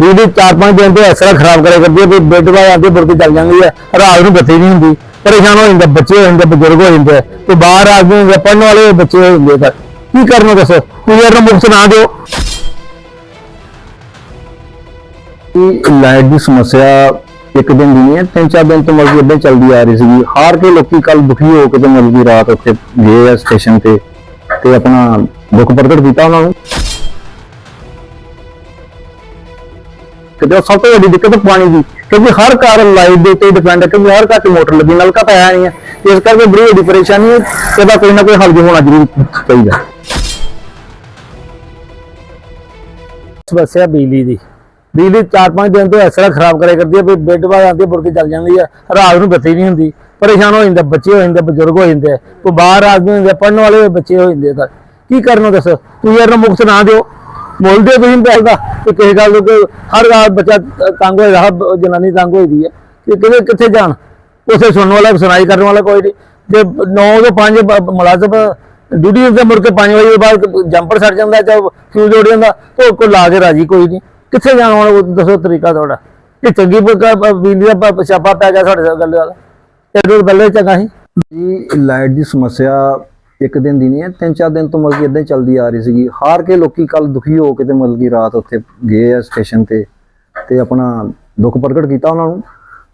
ਬਿਜਲੀ ਚਾਰ ਪੰਜ ਦਿਨ ਤੋਂ ਇਸ ਤਰ੍ਹਾਂ ਖਰਾਬ ਕਰਿਆ ਕਰਦੀ ਹੈ ਵੀ ਬੈੱਡ ਬਾਅਦ ਆਂਦੀ ਮੁੜ ਕੇ ਚੱਲ ਜਾਂਦੀ ਹੈ, ਰਾਤ ਨੂੰ ਬੱਤੀ ਨਹੀਂ ਹੁੰਦੀ, ਪਰੇਸ਼ਾਨ ਹੋ ਜਾਂਦੇ, ਬੱਚੇ ਹੋ ਜਾਂਦੇ, ਬਜ਼ੁਰਗ ਹੋ ਜਾਂਦੇ, ਤੇ ਬਾਹਰ ਆਦਮੀ ਹੁੰਦੇ ਪੜਨ ਵਾਲੇ ਬੱਚੇ ਹੋ ਜਾਂਦੇ ਤਾਂ ਕੀ ਕਰਨਾ ਦੱਸੋ? ਕੋਈ ਇਹਨੂੰ ਮੁਕਤ ਨਾ ਦਿਓ। ਇਹ ਲਾਈਟ ਦੀ ਸਮੱਸਿਆ ਇੱਕ ਦਿਨ ਦੀ ਨਹੀਂ ਹੈ, ਤਿੰਨ ਚਾਰ ਦਿਨ ਤੋਂ ਮਤਲਬ ਇਦਾਂ ਚੱਲਦੀ ਆ ਰਹੀ ਸੀਗੀ। ਹਾਰ ਕੇ ਲੋਕੀ ਕੱਲ ਦੁਖੀ ਹੋ ਕੇ ਤੇ ਮਤਲਬ ਰਾਤ ਉੱਥੇ ਗਏ ਆ ਸਟੇਸ਼ਨ ਤੇ ਤੇ ਆਪਣਾ ਦੁੱਖ ਪ੍ਰਗਟ ਕੀਤਾ ਉਹਨਾਂ ਨੂੰ। ਕਿਤੇ ਸਭ ਤੋਂ ਵੱਡੀ ਦਿੱਕਤ ਪਾਣੀ ਦੀ, ਕਿਉਂਕਿ ਹਰ ਘਰ ਲਾਈਟ ਦੇ ਉੱਤੇ ਡਿਪੈਂਡ ਹੈ, ਕਿਉਂਕਿ ਹਰ ਘਰ 'ਚ ਮੋਟਰ ਲੱਗੀ ਨਲਕਾ ਤਾਂ ਹੈ ਨਹੀਂ ਹੈ। ਇਸ ਕਰਕੇ ਬੜੀ ਵੱਡੀ ਪਰੇਸ਼ਾਨੀ ਹੈ, ਇਹਦਾ ਕੋਈ ਨਾ ਕੋਈ ਹੱਲ ਹੋਣਾ ਜ਼ਰੂਰ ਚਾਹੀਦਾ। ਸਮੱਸਿਆ ਬਿਜਲੀ ਦੀ। ਬਿਜਲੀ 4-5 ਦਿਨ ਤੋਂ ਇਸ ਤਰ੍ਹਾਂ ਖਰਾਬ ਕਰਿਆ ਕਰਦੀ ਹੈ ਵੀ ਬੈੱਡ ਬਾਅਦ ਆਉਂਦੀ ਹੈ ਕੇ ਚੱਲ ਜਾਂਦੀ ਹੈ। ਰਾਤ ਨੂੰ ਬੱਤੀ ਨਹੀਂ ਹੁੰਦੀ, ਪਰੇਸ਼ਾਨ ਹੋ ਜਾਂਦੇ ਬੱਚੇ ਹੋ ਜਾਂਦੇ ਬਜ਼ੁਰਗ ਹੋ ਜਾਂਦੇ ਕੋਈ ਬਾਹਰ ਆਦਮੀ ਹੁੰਦੇ ਪੜਨ ਵਾਲੇ ਬੱਚੇ ਹੋ ਜਾਂਦੇ ਤਾਂ। ਕੀ ਕਰਨਾ ਦੱਸੋ? ਤੁਸੀਂ ਇਹਨੂੰ ਮੁਕਤ ਨਾ ਦਿਓ। ਮੁੱਲ ਦਿਓ ਤੁਸੀਂ ਪੈਸੇ ਦਾ ਕਿਸੇ ਗੱਲ ਨੂੰ ਹਰ ਰਾਤ ਬੱਚਾ ਤੰਗ ਹੋਇਆ ਹਰ ਜਨਾਨੀ ਤੰਗ ਹੋਈ ਹੈ ਕਿ ਕਿਤੇ ਕਿੱਥੇ ਜਾਣ? ਉਸੇ ਸੁਣਨ ਵਾਲਾ, ਸੁਣਾਈ ਕਰਨ ਵਾਲਾ ਕੋਈ ਨਹੀਂ। ਜੇ 9 ਤੋਂ 5 ਮੁਲਾਜ਼ਮ ਡਿਊਟੀ ਤੇ ਮੁੜ ਕੇ 5 ਵਜੇ ਬਾਅਦ ਜੰਪਰ ਛੱਡ ਜਾਂਦਾ, ਜਾਂ ਫਿਊਜ਼ ਉੱਡ ਜਾਂਦਾ, ਤੇ ਕੋਈ ਲਾ ਕੇ ਰਾਜੀ ਕੋਈ ਨਹੀਂ। ਕਿੱਥੇ ਜਾਣ ਹੁਣ ਦੱਸੋ ਤਰੀਕਾ ਤੁਹਾਡਾ। ਇਹ ਚੰਗੀ ਬਿਜਲੀ ਦਾ ਪ- ਪੈ ਗਿਆ ਸਾਡੇ ਗੱਲ ਵਾਲਾ ਇਹ ਤੋਂ ਪਹਿਲੇ ਚੰਗਾ ਸੀ। ਜੀ, ਲਾਈਟ ਦੀ ਸਮੱਸਿਆ ਇੱਕ ਦਿਨ ਦੀ ਨਹੀਂ ਹੈ, ਤਿੰਨ ਚਾਰ ਦਿਨ ਤੋਂ ਮਤਲਬ ਕਿ ਇਦਾਂ ਹੀ ਚੱਲਦੀ ਆ ਰਹੀ ਸੀਗੀ। ਹਾਰ ਕੇ ਲੋਕੀ ਕੱਲ ਦੁਖੀ ਹੋ ਕੇ ਤੇ ਮਤਲਬ ਕਿ ਰਾਤ ਉੱਥੇ ਗਏ ਆ ਸਟੇਸ਼ਨ ਤੇ ਤੇ ਆਪਣਾ ਦੁੱਖ ਪ੍ਰਗਟ ਕੀਤਾ ਉਹਨਾਂ ਨੂੰ।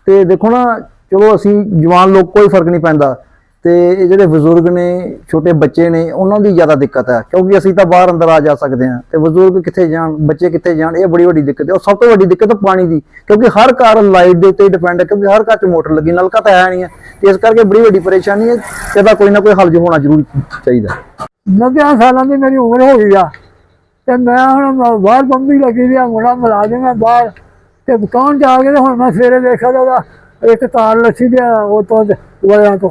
ਤੇ ਦੇਖੋ ਨਾ, ਚਲੋ ਅਸੀਂ ਜਵਾਨ ਲੋਕ, ਕੋਈ ਫ਼ਰਕ ਨਹੀਂ ਪੈਂਦਾ। ਤੇ ਇਹ ਜਿਹੜੇ ਬਜ਼ੁਰਗ ਨੇ, ਛੋਟੇ ਬੱਚੇ ਨੇ, ਉਹਨਾਂ ਦੀ ਜ਼ਿਆਦਾ ਦਿੱਕਤ ਹੈ, ਕਿਉਂਕਿ ਅਸੀਂ ਤਾਂ ਬਾਹਰ ਅੰਦਰ ਆ ਜਾ ਸਕਦੇ ਹਾਂ ਤੇ ਬਜ਼ੁਰਗ ਕਿੱਥੇ ਜਾਣ, ਬੱਚੇ ਕਿੱਥੇ ਜਾਣ, ਇਹ ਬੜੀ ਵੱਡੀ ਦਿੱਕਤ ਹੈ। ਔਰ ਸਭ ਤੋਂ ਵੱਡੀ ਦਿੱਕਤ ਪਾਣੀ ਦੀ, ਕਿਉਂਕਿ ਹਰ ਘਰ ਲਾਈਟ ਦੇ ਉੱਤੇ ਡਿਪੈਂਡ ਹੈ, ਕਿਉਂਕਿ ਹਰ ਘਰ 'ਚ ਮੋਟਰ ਲੱਗੀ, ਨਲਕਾ ਤਾਂ ਹੈ ਨਹੀਂ ਹੈ, ਤੇ ਇਸ ਕਰਕੇ ਬੜੀ ਵੱਡੀ ਪਰੇਸ਼ਾਨੀ ਹੈ ਇਹਦਾ ਕੋਈ ਨਾ ਕੋਈ ਹੱਲ ਜੋ ਹੋਣਾ ਜ਼ਰੂਰੀ ਚਾਹੀਦਾ ਨੱਬਿਆਂ ਸਾਲਾਂ ਦੀ ਮੇਰੀ ਉਮਰ ਹੋ ਗਈ ਆ, ਤੇ ਮੈਂ ਹੁਣ ਮ- ਬਾਹਰ ਬੰਬੀ ਲੱਗੀ ਦੀ ਆ, ਮੁੰਡਾ ਮਿਲਾ ਦੇ ਮੈਂ ਬਾਹਰ, ਤੇ ਦੁਕਾਨ ਜਾ ਕੇ ਹੁਣ ਮੈਂ ਸਵੇਰੇ ਦੇਖਿਆ ਤਾਂ ਉਹਦਾ ਇੱਕ ਤਾਰ ਲੱਸੀ ਦੇ ਉਹ ਤੋਂ ਵਲਿਆਂ ਤੋਂ।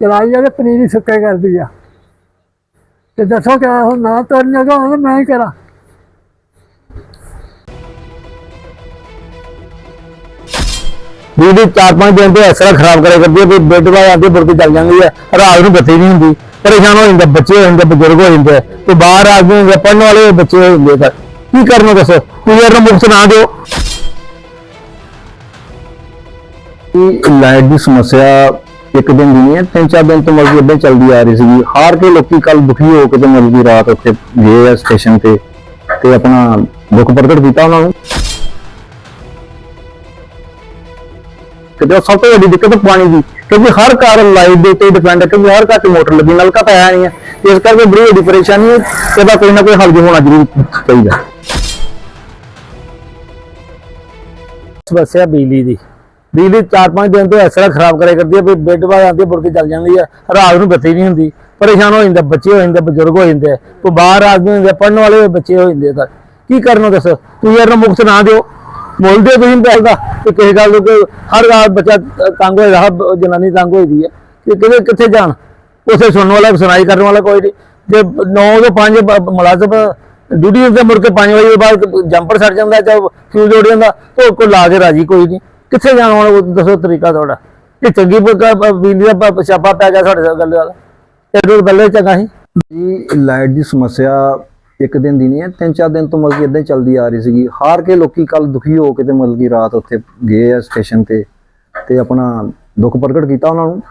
ਚਲਾਈ ਆ ਤੇ ਪਨੀਰੀ ਸੁੱਕੇ ਕਰਦੀ ਆ। ਤੇ ਦੱਸੋ ਕਿ ਹੁਣ ਨਾ ਤੁਰਨ ਜਗਾ ਹੁਣ ਮੈਂ ਹੀ ਕਰਾਂ। ਬਿਜਲੀ ਚਾਰ ਪੰਜ ਦਿਨ ਤੋਂ ਤਰ੍ਹਾਂ ਖਰਾਬ ਕਰਿਆ ਕਰਦੀ ਹੈ ਵੀ ਬੈੱਡ ਬਾਅਦ ਆਂਦੀ ਕੇ ਚੱਲ ਜਾਂਦੀ ਹੈ ਰਾਤ ਨੂੰ ਬੱਤੀ ਨਹੀਂ ਹੁੰਦੀ। ਪਰੇਸ਼ਾਨ ਹੋ ਜਾਂਦੇ ਬੱਚੇ ਹੋ ਜਾਂਦੇ ਬਜ਼ੁਰਗ ਹੋ ਜਾਂਦੇ ਤੇ ਬਾਹਰ ਆਦਮੀ ਹੁੰਦੇ ਪੜਨ ਵਾਲੇ ਬੱਚੇ ਹੋ ਜਾਂਦੇ ਤਾਂ ਕੀ ਕਰਨਾ ਦੱਸੋ? ਕੋਈ ਇਹਨੂੰ ਮੁਕਤ ਨਾ ਦਿਓ। ਇਹ ਲਾਈਟ ਦੀ ਸਮੱਸਿਆ ਇੱਕ ਦਿਨ ਦੀ ਨਹੀਂ ਹੈ, ਤਿੰਨ ਚਾਰ ਦਿਨ ਤੋਂ ਮਤਲਬ ਇਦਾਂ ਚੱਲਦੀ ਆ ਰਹੀ ਸੀਗੀ। ਹਾਰ ਕੇ ਲੋਕੀ ਕੱਲ ਦੁਖੀ ਹੋ ਕੇ ਤੇ ਮਤਲਬ ਰਾਤ ਉੱਥੇ ਗਏ ਆ ਸਟੇਸ਼ਨ ਤੇ ਤੇ ਆਪਣਾ ਦੁੱਖ ਪ੍ਰਗਟ ਕੀਤਾ ਉਹਨਾਂ ਨੂੰ। ਕਿਤੇ ਸਭ ਤੋਂ ਵੱਡੀ ਦਿੱਕਤ ਪਾਣੀ ਦੀ, ਕਿਉਂਕਿ ਹਰ ਘਰ ਲਾਈਟ ਦੇ ਉੱਤੇ ਡਿਪੈਂਡ ਹੈ ਕਿਉਂਕਿ ਹਰ ਘਰ 'ਚ ਮੋਟਰ ਲੱਗੀ, ਨਲਕਾ ਤਾਂ ਹੈ ਨਹੀਂ ਹੈ ਇਸ ਕਰਕੇ ਬੜੀ ਵੱਡੀ ਪਰੇਸ਼ਾਨੀ ਹੈ ਇਹਦਾ ਕੋਈ ਨਾ ਕੋਈ ਹੱਲ ਹੋਣਾ ਜ਼ਰੂਰ ਚਾਹੀਦਾ। ਸਮੱਸਿਆ ਬਿਜਲੀ ਦੀ। ਬਿਜਲੀ 4-5 ਦਿਨ ਤੋਂ ਇਸ ਤਰ੍ਹਾਂ ਖਰਾਬ ਕਰਿਆ ਕਰਦੀ ਹੈ ਵੀ ਬੈੱਡ ਬਾਅਦ ਆਉਂਦੀ ਮੁੜ ਕੇ ਚੱਲ ਜਾਂਦੀ ਹੈ ਰਾਤ ਨੂੰ ਬੱਤੀ ਨਹੀਂ ਹੁੰਦੀ। ਪਰੇਸ਼ਾਨ ਹੋ ਜਾਂਦੇ ਬੱਚੇ ਹੋ ਜਾਂਦੇ ਬਜ਼ੁਰਗ ਹੋ ਜਾਂਦੇ ਕੋਈ ਬਾਹਰ ਆਦਮੀ ਹੁੰਦੇ ਪੜਨ ਵਾਲੇ ਬੱਚੇ ਹੋ ਜਾਂਦੇ ਤਾਂ। ਕੀ ਕਰਨਾ ਦੱਸੋ? ਤੁਸੀਂ ਇਹਨੂੰ ਮੁਕਤ ਨਾ ਦਿਓ। ਮੁੱਲ ਦਿਓ ਤੁਸੀਂ ਪੈਸੇ ਦਾ। ਕਿ ਕਿਸੇ ਗੱਲ ਨੂੰ ਕੋਈ ਹਰ ਰਾਤ ਬੱਚਾ ਤੰਗ ਹੋਇਆ ਹਰ ਜਨਾਨੀ ਤੰਗ ਹੋਈ ਦੀ ਹੈ ਕਿ ਕਿਤੇ ਕਿੱਥੇ ਜਾਣ? ਉਸੇ ਸੁਣਨ ਵਾਲਾ, ਸੁਣਾਈ ਕਰਨ ਵਾਲਾ ਕੋਈ ਨਹੀਂ। ਜੇ 9 ਤੋਂ 5 ਮੁਲਾਜ਼ਮ ਡਿਊਟੀ ਤੇ ਮੁੜ ਕੇ 5 ਵਜੇ ਤੋਂ ਬਾਅਦ ਜੰਪਰ ਛੱਡ ਜਾਂਦਾ ਜਾਂ ਫਿਊਜ਼ ਉੱਡ ਜਾਂਦਾ ਤੇ ਕੋਈ ਲਾ ਕੇ ਰਾਜੀ ਕੋਈ ਨਹੀਂ। ਕਿੱਥੇ ਜਾਣਾ ਹੁਣ? ਦੱਸੋ ਤਰੀਕਾ ਤੁਹਾਡਾ। ਇਹ ਚੰਗੀ ਬਿਜਲੀ ਦਾ ਪ- ਪੈ ਗਿਆ ਸਾਡੇ ਗੱਲ ਵਾਲਾ ਇਹ ਤੋਂ ਚੰਗਾ ਸੀ। ਜੀ, ਲਾਈਟ ਦੀ ਸਮੱਸਿਆ ਇੱਕ ਦਿਨ ਦੀ ਨਹੀਂ ਹੈ, ਤਿੰਨ ਚਾਰ ਦਿਨ ਤੋਂ ਮਤਲਬ ਕਿ ਇਦਾਂ ਹੀ ਚੱਲਦੀ ਆ ਰਹੀ ਸੀਗੀ। ਹਾਰ ਕੇ ਲੋਕੀ ਕੱਲ ਦੁਖੀ ਹੋ ਕੇ ਤੇ ਮਤਲਬ ਕਿ ਰਾਤ ਉੱਥੇ ਗਏ ਆ ਸਟੇਸ਼ਨ ਤੇ ਤੇ ਆਪਣਾ ਦੁੱਖ ਪ੍ਰਗਟ ਕੀਤਾ ਉਹਨਾਂ ਨੂੰ।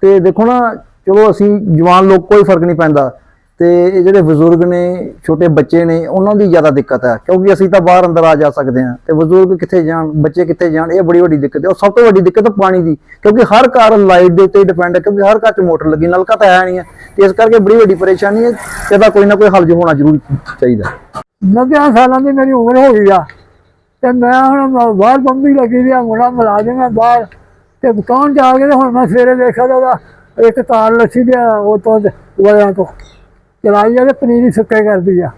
ਤੇ ਦੇਖੋ ਨਾ, ਚਲੋ ਅਸੀਂ ਜਵਾਨ ਲੋਕ, ਕੋਈ ਫ਼ਰਕ ਨਹੀਂ ਪੈਂਦਾ। ਤੇ ਇਹ ਜਿਹੜੇ ਬਜ਼ੁਰਗ ਨੇ, ਛੋਟੇ ਬੱਚੇ ਨੇ, ਉਹਨਾਂ ਦੀ ਜ਼ਿਆਦਾ ਦਿੱਕਤ ਹੈ, ਕਿਉਂਕਿ ਅਸੀਂ ਤਾਂ ਬਾਹਰ ਅੰਦਰ ਆ ਜਾ ਸਕਦੇ ਹਾਂ ਤੇ ਬਜ਼ੁਰਗ ਕਿੱਥੇ ਜਾਣ, ਬੱਚੇ ਕਿੱਥੇ ਜਾਣ, ਇਹ ਬੜੀ ਵੱਡੀ ਦਿੱਕਤ ਹੈ। ਉਹ ਸਭ ਤੋਂ ਵੱਡੀ ਦਿੱਕਤ ਪਾਣੀ ਦੀ, ਕਿਉਂਕਿ ਹਰ ਘਰ ਲਾਈਟ ਦੇ ਉੱਤੇ ਡਿਪੈਂਡ ਹੈ, ਕਿਉਂਕਿ ਹਰ ਘਰ 'ਚ ਮੋਟਰ ਲੱਗੀ, ਨਲਕਾ ਤਾਂ ਹੈ ਨਹੀਂ ਹੈ, ਤੇ ਇਸ ਕਰਕੇ ਬੜੀ ਵੱਡੀ ਪਰੇਸ਼ਾਨੀ ਹੈ ਇਹਦਾ ਕੋਈ ਨਾ ਕੋਈ ਹੱਲ ਹੋਣਾ ਜ਼ਰੂਰ ਚਾਹੀਦਾ ਨੱਬਿਆਂ ਸਾਲਾਂ ਦੀ ਮੇਰੀ ਉਮਰ ਹੋ ਗਈ ਆ, ਤੇ ਮੈਂ ਹੁਣ ਮ- ਬਾਹਰ ਬੰਬੀ ਲੱਗੀ ਦੀ ਆ, ਮੁੰਡਾ ਮਿਲਾ ਦੇ ਮੈਂ ਬਾਹਰ, ਤੇ ਦੁਕਾਨ ਜਾ ਕੇ ਹੁਣ ਮੈਂ ਸਵੇਰੇ ਦੇਖਿਆ ਤਾਂ ਉਹਦਾ ਇੱਕ ਤਾਰ ਲੱਸੀ ਦੇ ਉਹ ਤੋਂ ਵਲਿਆਂ ਤੋਂ। ਚਲਾਈ ਆ ਤੇ ਪਨੀਰੀ ਸੁੱਕੇ ਕਰਦੀ ਆ।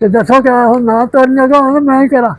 ਤੇ ਦੱਸੋ ਕਿ ਹੁਣ ਨਾ ਤੁਰਨ ਜਗਾ ਮੈਂ ਹੀ ਕਰਾਂ।